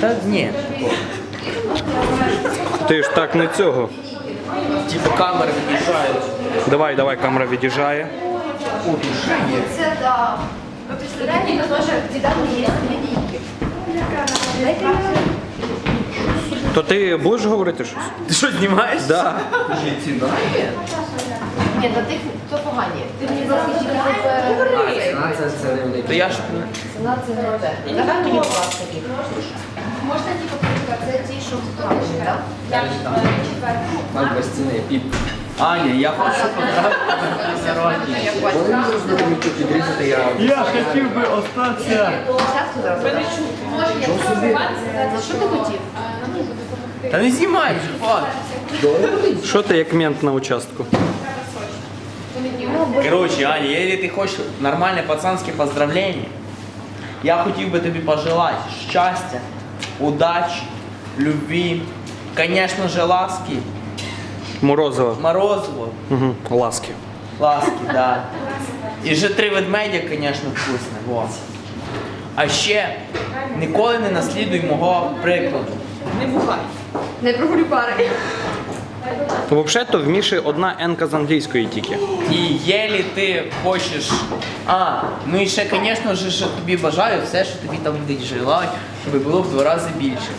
Та ні. Ти ж так не цього. Типу камери від'їжджають. Давай, давай, камера від'їжджає. Це да. Ви представляєте, може, в дідахні є лінійки. То ти будеш говорити щось? Ти що, знімаєш? Да. Ні, на тих, то погані. Ти мені зараз в це, це не вони. То я ж Ціна це не те. Давай мені, будь ласка. Можна тільки показати, це ті, що в камері, так? так без ціни. Піп. Аня, я хочу потрапити тут відрізати, я... Я хотів би остатися. Щас зараз. Може, я собі. Що ти хотів? Та не знімай вже, хватить. Що ти як мент на участку? Короче, Аня, если ты хочешь нормальное пацанское поздравление, я хотів би тобі пожелати щастя, удачі, любві, конечно же, ласки, Морозова. морозиво, Угу. Ласки. ласки, да. І же три ведмедя, конечно, вкусне, во. А ще ніколи не наслідуй мого прикладу. Не бухай. Не прогулю пари. Взагалі-то в Міші одна енка з англійської тільки. І єлі ти хочеш. А, ну і ще, звісно ж, що тобі бажаю все, що тобі там буде желають, щоб було в два рази більше.